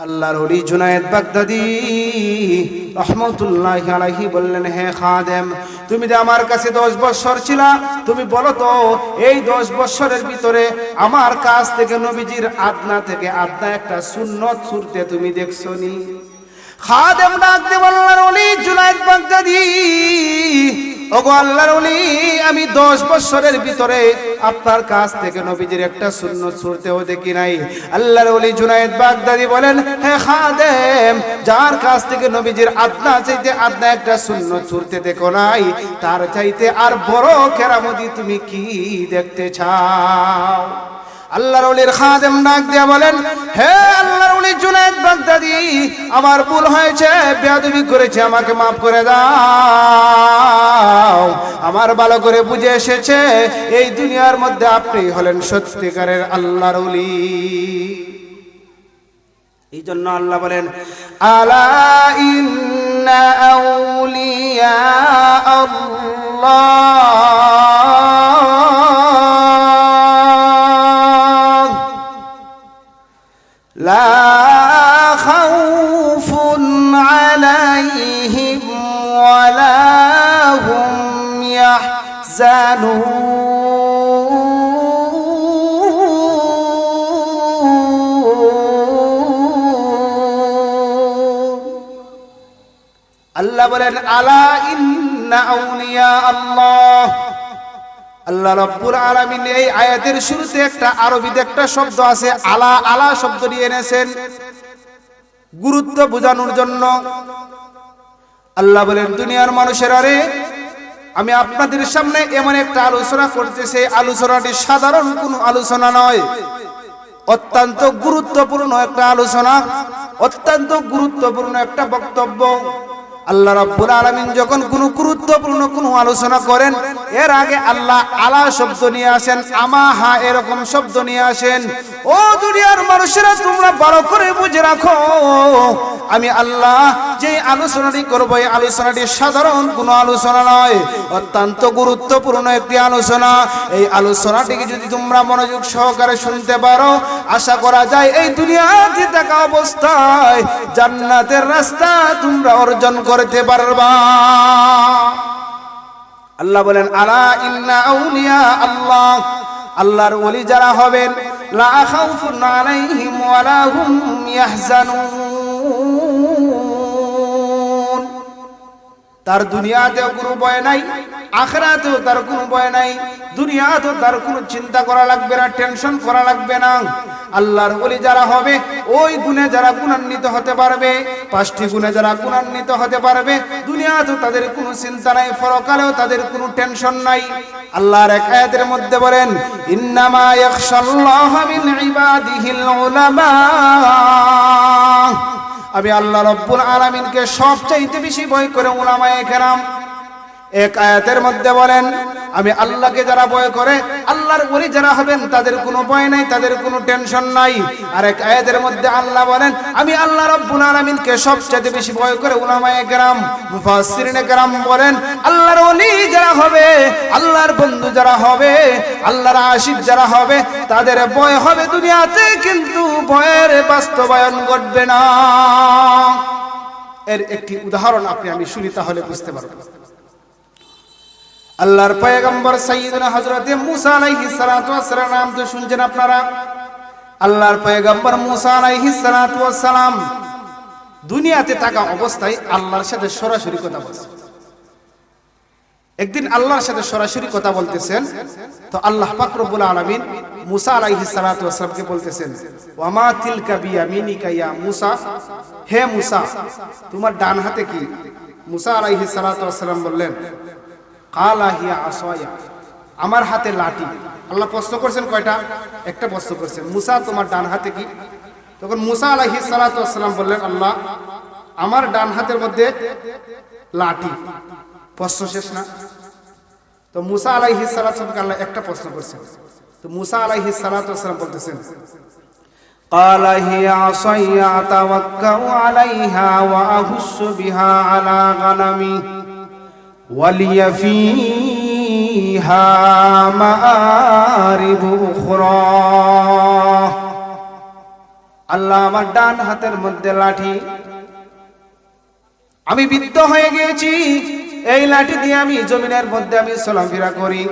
আল্লাহর ওলি জুনায়েদ বাগদাদি রহমতুল্লাহ আলাহি বললেন, হে খাদেম, তুমি যে আমার কাছে দশ বছর ছিলা, তুমি বলো তো, এই দশ বছরের ভিতরে আমার কাছ থেকে নবীজির আদনা থেকে আদনা একটা সুন্নত সুরতে তুমি দেখছ নি খাদেম ডাক আল্লাহর ওলি জুনায়েদ বাগদাদি। ওগো আল্লাহর ওলি, আমি দশ বছরের ভিতরে আপনার কাছ থেকে নবীজির একটা শূন্য ছুটতেও দেখি নাই। আল্লাহর ওলি জুনায়েদ বাগদাদি বলেন, হে খাদেম, যার কাছ থেকে নবীজির আদনা চাইতে আদনা একটা শূন্য ছুটতে দেখো নাই, তার চাইতে আর বড় কেরামতি তুমি কি দেখতে চাও? আল্লাহর ওলির খাদেম ডাক দিয়া বলেন, হে আল্লাহর ওলি জুনায়েদ বাগদাদি, আমার ভুল হয়েছে, বেয়াদবি করেছে, আমাকে মাফ করে দাও। আমার ভালো করে বুঝে এসেছে, এই দুনিয়ার মধ্যে আপনি হলেন সত্যিকারের আল্লাহর ওলি। এই জন্য আল্লাহ বলেন, আলা ইন্না আউলিয়া আল্লাহ। لا خوف عليهم ولا هم يحزنون আল্লাহ বলেন আলা ইন্না আউলিয়া আল্লাহ আল্লাহ রব্বুল আলামিন এই আয়াতের শুরুতে একটা আরবিতে একটা শব্দ আছে, আলা আলা শব্দ নিয়ে এনেছেন। গুরুত্ব বোঝানোর জন্য। আল্লাহ বলেন, দুনিয়ার মানুষের আরে, আমি আপনাদের সামনে এমন একটা আলোচনা করতেছি আলোচনাটি সাধারণ কোনো আলোচনা নয়। অত্যন্ত গুরুত্বপূর্ণ একটা আলোচনা, অত্যন্ত গুরুত্বপূর্ণ একটা বক্তব্য। আল্লাহ রাব্বুল আলামিন যখন কোনো গুরুত্বপূর্ণ কোনো আলোচনা করেন, এর আগে আল্লাহ আলা শব্দ নিয়ে আসেন আমাহা এরকম শব্দ নিয়ে আসেন। ও দুনিয়ার মানুষেরা, তোমরা ভালো করে বুঝে রাখো। আমি আল্লাহ যে আলোচনাটি করব, এই আলোচনাটি সাধারণ কোনো আলোচনা নয়, অত্যন্ত গুরুত্বপূর্ণ একটি আলোচনা। এই আলোচনাটিকে যদি তোমরা মনোযোগ সহকারে শুনতে পারো, আশা করা যায় এই দুনিয়াতে থাকা অবস্থায় জান্নাতের রাস্তা তোমরা অর্জন করতে পারবা। আল্লাহ বলেন, আলা ইন্না আউলিয়া আল্লাহ। আল্লাহর ওলি যারা হবেন, লা খাউফুন আলাইহিম ওয়ালা হুম ইয়াহজানুন। তার দুনিয়াতেও কোনো ভয় নাই, আখরাতেও তার কোনো ভয় নাই, দুনিয়াতেও তার কোনো চিন্তা করা লাগবে না, টেনশন করা লাগবে না। আল্লাহর ওলি যারা হবে, ওই গুণে যারা গুণান্বিত হতে পারবে, পাঁচটি গুণে যারা গুণান্বিত হতে পারবে, দুনিয়াতেও তাদের কোনো চিন্তা নাই ফরকালেও তাদের কোনো টেনশন নাই। আল্লাহর এক আয়াতের মধ্যে বলেন, ইন্নামা ইয়াখশাল্লাহ মিন ইবাদিহিল উলামা। আমি আল্লাহ রব্বুল আলমিনকে সবচাইতে বেশি ভয় করে ওলামায় কেরাম এক আয়াতের মধ্যে বলেন, আমি আল্লাহকে যারা ভয় করে, আল্লাহর ওলি যারা হবেন, তাদের কোনো ভয় নাই, তাদের কোনো টেনশন নাই। আর এক আয়াতের মধ্যে আল্লাহ বলেন, আমি আল্লাহ রব্বুল আলামিনকে সবচেয়ে বেশি ভয় করে উলামায়ে কেরাম, মুফাসসিরিনে কেরাম বলেন, আল্লাহর ওলি যারা হবে, আল্লাহর বন্ধু যারা হবে, আল্লাহর আশিক যারা হবে, তাদের ভয় হবে দুনিয়াতে, কিন্তু ভয়ের বাস্তবায়ন ঘটবে না। এর একটি উদাহরণ আপনি আমি শুনি তাহলে বুঝতে পারবেন আল্লাহর পয়গম্বর সাইয়্যিদনা হযরতে মুসা আলাইহিস সালাতু ওয়াস সালাম নাম তো শুনছেন আপনারা? আল্লাহর পয়গম্বর মুসা আলাইহিস সালাতু ওয়াস সালাম দুনিয়াতে থাকা অবস্থায় আল্লাহর সাথে সরাসরি কথা বলছে। একদিন আল্লাহর সাথে সরাসরি কথা বলতেছেন, তো আল্লাহ পাক রব্বুল আলামিন মুসা আলাইহিস সালাতু ওয়াস সালামকে বলতেছেন ওয়ামা তিলকা বিয়ামিনিকা ইয়া মুসা? হে মুসা, তোমার ডান হাতে কি? মুসা আলাইহিস সালাতু ওয়াস সালাম বললেন কালা হিয়া আসয়া আমার হাতে লাঠি আল্লাহ প্রশ্ন করছেন কয়টা একটা প্রশ্ন করছেন মুসা তোমার ডান হাতে কি তখন মুসা আলাহি সালাতাম বললেন আল্লাহ আমার ডান হাতের মধ্যে লাঠি প্রশ্ন শেষ না তো মুসা আলাইহি সালাতামকে আল্লাহ একটা প্রশ্ন করছেন তো মুসা আলাইহি সালাতাম বলতেছেন قال هي عصي أتوكأ عليها وأهش بها على غنمي ولي فيها مآرب أخرى আল্লাহ আমার ডান হাতের মধ্যে লাঠি আমি বৃদ্ধ হয়ে গিয়েছি এই লাঠি দিয়ে আমি জমিনের মধ্যে আমি চলাফেরা করি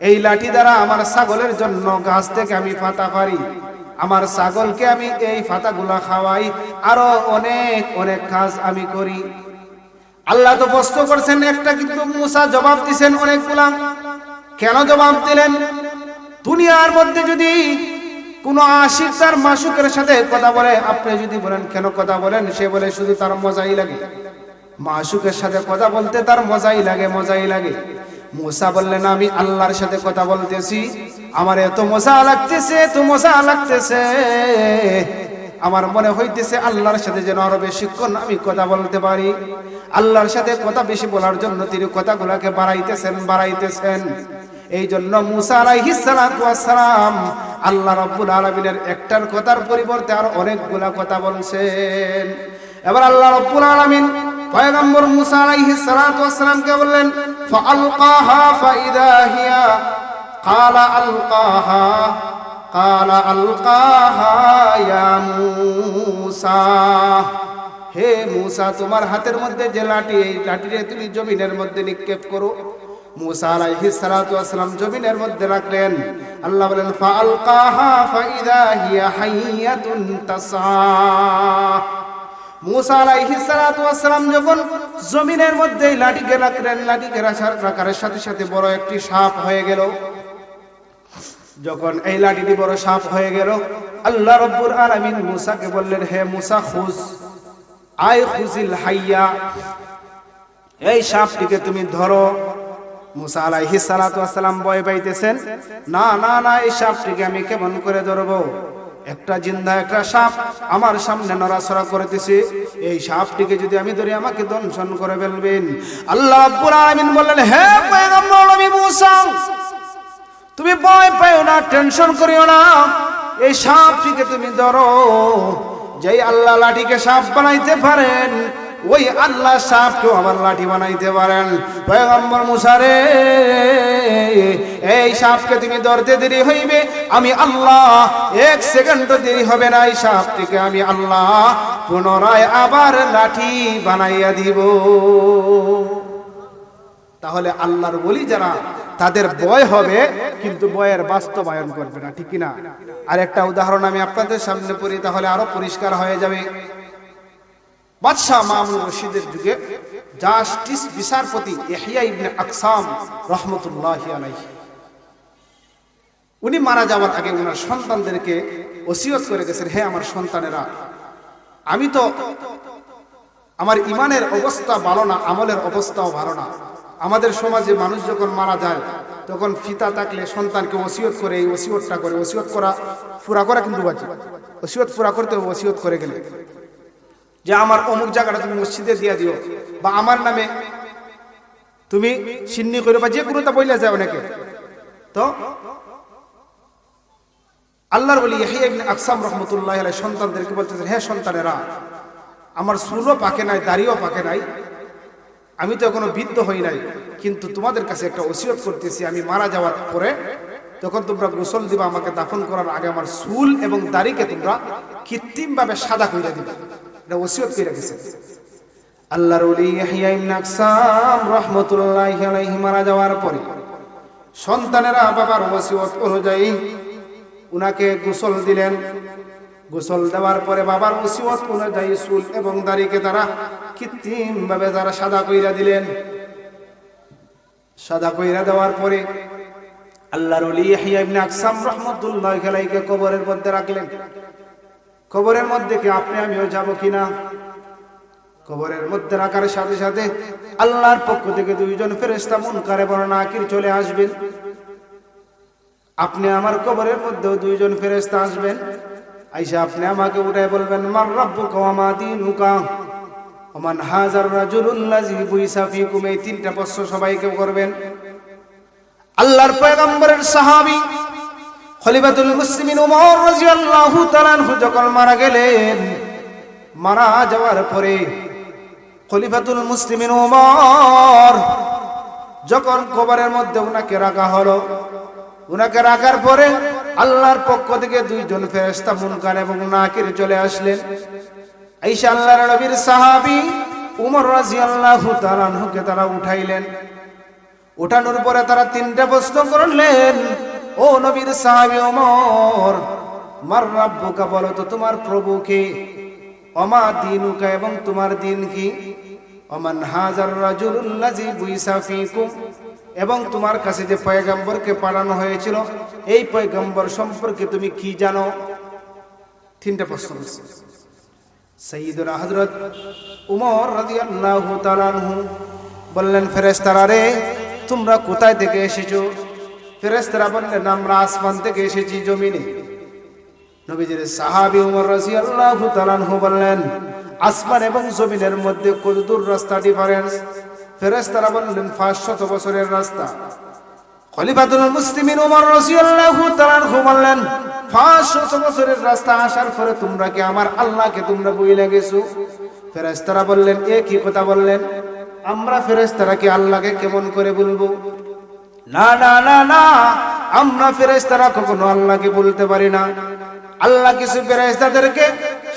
এই লাঠি দ্বারা আমার ছাগলের জন্য গাছ থেকে আমি পাতা পারি আমার ছাগলকে আমি এই পাতাগুলা খাওয়াই আরো অনেক অনেক কাজ আমি করি আল্লাহ তো প্রশ্ন করছেন, একটা কিন্তু মুসা জবাব দিছেন অনেকগুলা। কেন জবাব দিলেন? দুনিয়ার মধ্যে যদি কোন আশিক তার মাসুকের সাথে কথা বলে, আপনি যদি বলেন, কেন কথা বলেন? সে বলে, শুধু তার মজাই লাগে। মাসুকের সাথে কথা বলতে তার মজাই লাগে মজাই লাগে। মুসা বললেন, আমি আল্লাহর সাথে কথা বলতেছি। আমার এত মজা লাগতেছে, এত মজা লাগতেছে। আমার মনে হইতেছে আল্লাহর সাথে যেন আরও বেশিক্ষণ আমি কথা বলতে পারি। আল্লাহর সাথে কথা বেশি বলার জন্য তিনি কথাগুলাকে বাড়াইতেছেন বাড়াইতেছেন। এই জন্য মুসা আলাইহিস সালাতু ওয়াস আল্লাহ রাব্বুল আলামিনের একটার কথার পরিবর্তে আর অনেকগুলা কথা বলছেন। এবার আল্লাহ রাব্বুল আলামিন পয়গম্বর মুসা আলাইহিস সালাতু ওয়াস সালামকে বললেন ফাআলকাহা ফাইদা হিয়া? ক্বালা আলকাহা। ক্বালা আলকাহা ইয়া মুসা হে মুসা তোমার হাতের মধ্যে যে লাঠি, এই লাঠিরে তুমি জমিনের মধ্যে নিক্ষেপ করো। মুসা আলাইহিস সালাতু ওয়াসসালাম জমিনের মধ্যে রাখলেন। আল্লাহ বলেন, ফাআলকাহা ফাইদা হিয়া হাইয়াতুন তাসা। মুসা আলাইহিস সালাতু ওয়াসসালাম যখন জমিনের মধ্যে লাঠিকে রাখলেন, লাঠিকে রাখার রাখার সাথে সাথে বড় একটি সাপ হয়ে গেল। যখন এই লাঠিটি বড় সাপ হয়ে গেল, আল্লাহ রব্বুল আলামিন মুসাকে বললেন, হে মুসা, খুজ। আই খুজিল হাইয়া। এই সাপটিকে তুমি ধরো। মুসা আলাইহি ভয় পাইতেছেন। না না না, এই সাপটিকে আমি কেমন করে ধরবো? একটা জিন্দা, একটা সাপ আমার সামনে নড়াচড়া করতেছে। এই সাপটিকে যদি আমি ধরি আমাকে দংশন করে ফেলবেন। আল্লাহ আলামিন বললেন, হে পয়গম্বর নবী মুসা তুমি ভয় পাইও না টেনশন করিও না। এই সাপটিকে তুমি ধরো। যেই আল্লাহ লাঠিকে সাপ বানাইতে পারেন, ওই আল্লাহ সাপকেও আমার লাঠি বানাইতে পারেন। পয়গম্বর মুসারে এই সাপকে তুমি ধরতে দেরি হইবে, আমি আল্লাহ, এক সেকেন্ড দেরি হবে না, এই সাপটিকে আমি আল্লাহ পুনরায় আবার লাঠি বানাইয়া দিব। তাহলে আল্লাহর বলি যারা তাদের বয় হবে, কিন্তু বয়ের বাস্তবায়ন করবে না, ঠিক না আর একটা উদাহরণ আমি আপনাদের সামনে পড়ি, তাহলে আরও পরিষ্কার হয়ে যাবে। বাদশাহ মামুন রশিদের যুগে জাস্টিস বিচারপতি ইহইয়া ইবনে আকসাম রহমতুল্লাহি আলাইহি, উনি মারা যাওয়ার আগে ওনার সন্তানদেরকে ওসিয়ত করে গেছেন, হে আমার সন্তানেরা, আমি তো আমার ইমানের অবস্থা ভালো না, আমলের অবস্থাও ভালো না আমাদের সমাজে মানুষ যখন মারা যায়, তখন ফিতা থাকলে সন্তানকে ওসিয়ত করে, এই ওসিয়তটা করে, ওসিয়ত করা, পুরা করা কিন্তু বাকি ওসিয়ত পুরা করতে হবে, ওসিয়ত করে গেলে। যে আমার অমুক জায়গাটা তুমি মসজিদে দিয়ে দিও, বা আমার নামে তুমি সিন্নি করে বা যে কোনোটা বইলে যায় অনেকে। তো আল্লাহর বলি আকসাম রহমতুল্লাহ সন্তানদেরকে বলতেছেন, হে সন্তানেরা, আমার সুরও পাকে নাই, দাড়িও পাকে নাই আমি তো এখনও বৃদ্ধ হই নাই, কিন্তু তোমাদের কাছে একটা ওসিয়ত করতেছি, আমি মারা যাওয়ার পরে তখন তোমরা গোসল দিবা, আমাকে দাফন করার আগে আমার চুল এবং দাড়িকে তোমরা কৃত্রিম ভাবে সাদা কইরা দিবা। এটা ওসিয়ত করে গেছে আল্লাহর ওলি ইয়াহিয়া ইবনে আকসাম রাহমাতুল্লাহি মারা যাওয়ার পরে সন্তানেরা বাবার ওসিয়ত অনুযায়ী উনাকে গোসল দিলেন। গোসল দেওয়ার পরে বাবার ওসিয়ত অনুযায়ী চুল এবং দাড়িকে তারা কৃত্রিম ভাবে তারা সাদা কইরা দিলেন। সাদা কইরা দেওয়ার পরে আল্লাহর আকসাম কবরের মধ্যে রাখলেন। কবরের মধ্যে কি আপনি আমিও যাব কিনা? কবরের মধ্যে রাখার সাথে সাথে আল্লাহর পক্ষ থেকে দুইজন ফেরেশতা মুনকারে বড় নাকির চলে আসবেন। আপনি আমার কবরের মধ্যেও দুইজন ফেরেশতা আসবেন। আইসা আপনি আমাকে উঠে বলবেন, মার রাব্বুকা ওয়া মা দীনুকা? ওমান হাজার রাজুলুল্লাযী বুইসা ফীকুম, এই তিনটা প্রশ্ন সবাইকে করবেন? আল্লাহর পয়গম্বরের সাহাবী খলিফাতুল মুসলিমিন ওমর রাদিয়াল্লাহু তাআলা যখন মারা গেলেন, মারা যাওয়ার পরে খলিফাতুল মুসলিমিন ওমর যখন কবরের মধ্যে উনাকে রাখা হলো, উনাকে রাখার পরে আল্লাহর পক্ষ থেকে দুইজন ফেরেশতা মুনকার এবং নাকির চলে আসলেন। আইসা আল্লাহর নবীর সাহাবী উমর রাদিয়াল্লাহু তাআলা আনহুকে তারা উঠাইলেন। উঠানোর পরে তারা তিনটা প্রশ্ন করলেন, ও নবীর সাহাবী ওমর মার রাব্বুকা বলো তো, তোমার প্রভু কে? অমা দিনুকা এবং তোমার দিন কি? অমান হাজার রাজুলুল্লাজি বুইসা ফিকুম এবং তোমার কাছে যে পয়গম্বরকে পাঠানো হয়েছিল, এই পয়গম্বর সম্পর্কে তুমি কি জানো? তিনটা প্রশ্ন সঈদুল হজরত উমর রাদিয়াল্লাহু তাআলা আনহু বললেন, ফেরেশতারা রে, তোমরা কোথায় থেকে এসেছ? ফেরেশতারা বললেন, আমরা আসমান থেকে এসেছি জমিনে। নবীজির সাহাবী উমর রাদিয়াল্লাহু তাআলা আনহু বললেন, আসমান এবং জমিনের মধ্যে কতদূর রাস্তা ডিফারেন্স ফেরেশতারা বললেন 500 বছরের রাস্তা। খলিফাতুল মুসলিমিন উমর রাদিয়াল্লাহু তাআলা আনহু বললেন 500 বছরের রাস্তা আসার পরে তোমরা কি আমার আল্লাহকে তোমরা বইলে গেছো? ফেরেশতারা বললেন, এ কি কথা বললেন? আমরা ফেরেশতারা কি আল্লাহকে কেমন করে বলব না না না না, আমরা ফেরেশতারা কখনো আল্লাহকে বলতে পারি না। আল্লাহ কিছু ফেরেশতাদেরকে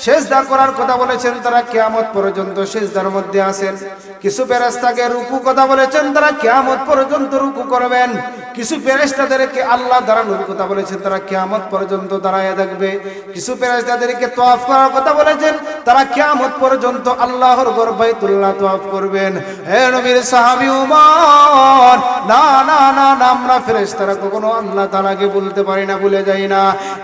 সেজদা করার কথা বলেছেন তারা, কিয়ামত পর্যন্ত সেজদার মধ্যে আছেন। কিছু ফেরেশতাকে রুকু কথা বলেছেন, তারা কিয়ামত পর্যন্ত রুকু করবেন। কিছু ফেরেশতাদেরকে আল্লাহ দাঁড়ানোর কথা বলেছেন, তারা কিয়ামত পর্যন্ত দাঁড়ায় থাকবে। কিছু ফেরেশতাদেরকে তওয়াফ করার কথা বলেছেন, তারা কিয়ামত পর্যন্ত আল্লাহর ঘর বাইতুল্লাহ তওয়াফ করবেন। হে নবীর সাহাবী উমর, না না না না, আমরা ফেরেশতারা কখনো আল্লাহ তাআলাকে বলতে পারি না, ভুলে যাই না।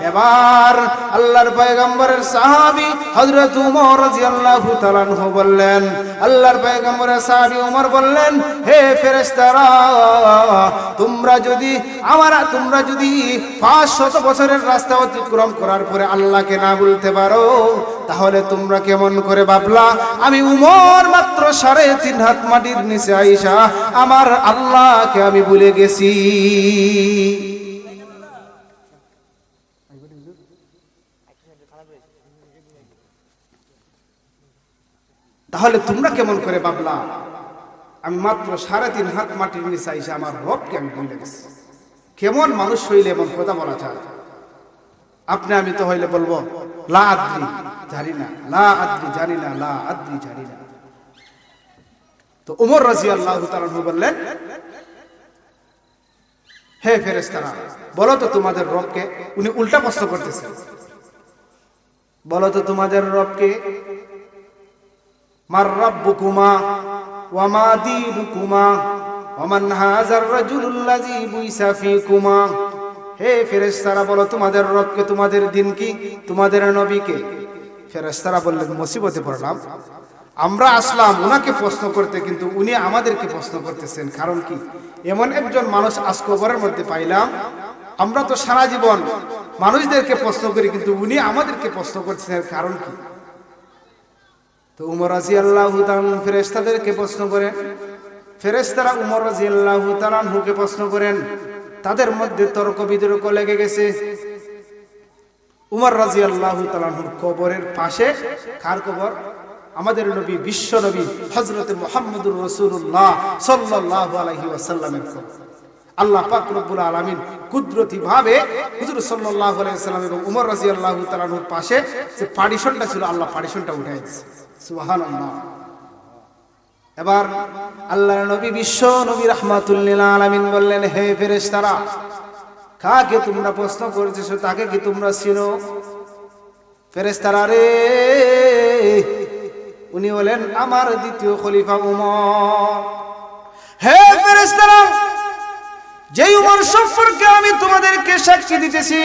এবার আল্লাহর পয়গম্বরের সাহাবী হযরত উমর রাদিয়াল্লাহু তাআলা আনহু বললেন, আল্লাহর পয়গম্বরের সাহাবী উমর বললেন, হে ফেরেশতারা, তোমরা যদি আমার, তোমরা যদি পাঁচশত বছরের রাস্তা অতিক্রম করার পরে আল্লাহকে না বলতে পারো, তাহলে তোমরা কেমন করে ভাবলা, আমি উমর মাত্র সাড়ে তিন হাত মাটির নিচে আইসা আমার আল্লাহকে আমি ভুলে গেছি। তাহলে তোমরা কেমন করে ভাবলা? আমি মাত্র সাড়ে তিন হাত মাটির নিচে আইসা আমার রবকে আমি ভুলে গেছি কেমন মানুষ হইলে এমন কথা বলা যায়? আপনি আমি তো হইলে বলব, লা আদ্রি, জানি না, লা আদ্রি, জানি না, লা আদ্রি, জানি না। তো উমর রাজি আল্লাহ বললেন, হে ফেরেস্তারা বলো তো তোমাদের রবকে, উনি উল্টা প্রশ্ন করতেছেন বলো তো তোমাদের রবকে মার রব্বুকুমা, ওয়া মা দীনুকুমা, ওয়া মান হাযার রাজুলুল্লাযী বুইসা হে ফেরেশতারা, বলো তোমাদের রবকে, তোমাদের দিন কি তোমাদের নবীকে। ফেরেশতারা বললেন, মুসিবতে পড়লাম। আমরা আসলাম উনাকে প্রশ্ন করতে, কিন্তু উনি আমাদেরকে প্রশ্ন করতেছেন। কারণ কি? এমন একজন মানুষ আজ কবরের মধ্যে পাইলাম। আমরা তো সারা জীবন মানুষদেরকে প্রশ্ন করি, কিন্তু উনি আমাদেরকে প্রশ্ন করতেছেন। কারণ কি? তো উমর রাজি আল্লাহ ফেরেস্তাদেরকে প্রশ্ন করেন ফেরেস্তারা উমর রাজি আল্লাহ তালানহুকে প্রশ্ন করেন, তাদের মধ্যে তর্ক বিতর্ক লেগে গেছে। উমর রাজি আল্লাহ তালানহুর কবরের পাশে কার কবর? আমাদের নবী, বিশ্ব নবী হজরত মোহাম্মদুর রসুল্লাহ সাল্লাহ আলহি ওয়াসাল্লামের কবর। আল্লাহ পাক রব্বুল আলামিন কুদরতি ভাবে হুজুর সাল্লাল্লাহু আলাইহি এবং উমর রাদিয়াল্লাহু তাআলার পাশে যে পার্টিশনটা ছিল, আল্লাহ পার্টিশনটা উঠাই দিয়েছে এবার আল্লাহর নবী বিশ্ব নবী রাহমাতুল্লিল আলামিন বললেন, হে ফেরেশতারা, কাকে তোমরা প্রশ্ন করেছ, তাকে কি তোমরা চিনো? ফেরেশতারা রে উনি বলেন, আমার দ্বিতীয় খলিফা উমর। হে ফেরেশতারা, যেই উমর সম্পর্কে আমি তোমাদেরকে সাক্ষী দিতেছি